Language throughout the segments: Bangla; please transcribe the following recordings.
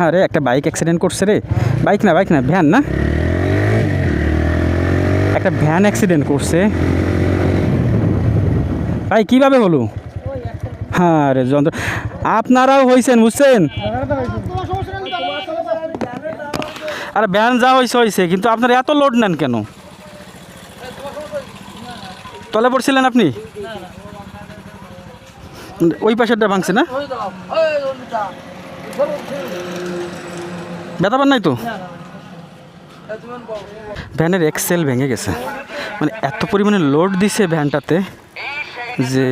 হ্যাঁ রে একটা বাইক অ্যাক্সিডেন্ট করছে রে। বাইক না বাইক না ভ্যান না? একটা ভ্যান অ্যাক্সিডেন্ট করছে। ভাই, কীভাবে হলো? হ্যাঁ রে যন্ত্র আপনারাও হয়েছেন বুঝছেন? আরে ভ্যান যা হয়েছে হয়েছে কিন্তু আপনারা এত লোড নেন কেন? তলে পড়ছিলেন আপনি? ওই পাশেরটা ভাঙছে না? ব্যথা পান নাই তো? ভ্যানের এক্সেল ভেঙে গেছে। মানে এত পরিমাণে লোড দিছে ভ্যানটাতে যে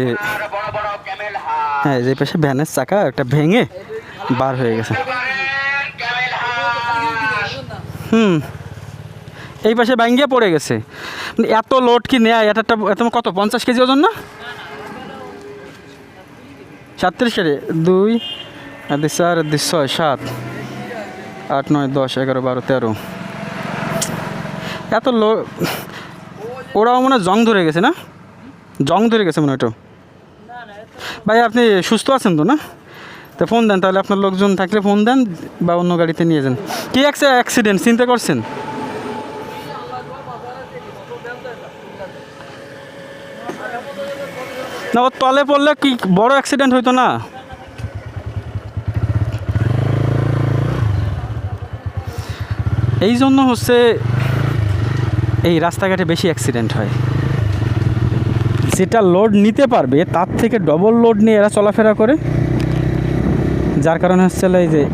হ্যাঁ যে পাশে ভ্যানের চাকা একটা ভেঙে বার হয়ে গেছে। হুম। এই পাশে ভাঙ্গিয়ে পড়ে গেছে। মানে এত লোড কি নেয়? এটা একটা এত কত পঞ্চাশ কেজি ওজন না? সাতত্রিশ কেজি। দুই আর দুই চার আর ছয়, সাত, আট, নয়, দশ, এগারো, বারো, তেরো। এত লো ওরাও মনে জং ধরে গেছে না? জং ধরে গেছে মনে হয় ভাই, আপনি সুস্থ আছেন তো না? তো ফোন দেন, তাহলে আপনার লোকজন থাকলে ফোন দেন বা অন্য গাড়িতে নিয়ে যান। কী একটা অ্যাক্সিডেন্ট চিন্তা করছেন না, ও তলে পড়লে কি বড় অ্যাক্সিডেন্ট হইতো না? এই জন্য হচ্ছে এই রাস্তাঘাটে বেশি অ্যাক্সিডেন্ট হয়। যেটা লোড নিতে পারবে, তার থেকে ডবল লোড নিয়ে এরা চলাফেরা করে। যার কারণে হচ্ছে এই যে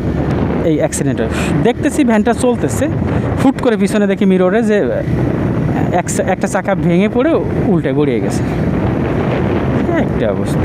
এই অ্যাক্সিডেন্ট হয়। দেখতেছি ভ্যানটা চলতেছে ফুট করে পিছনে দেখি মিররে যে এক- একটা চাকা ভেঙে পড়ে উল্টে গড়িয়ে গেছে। একটা অবস্থা।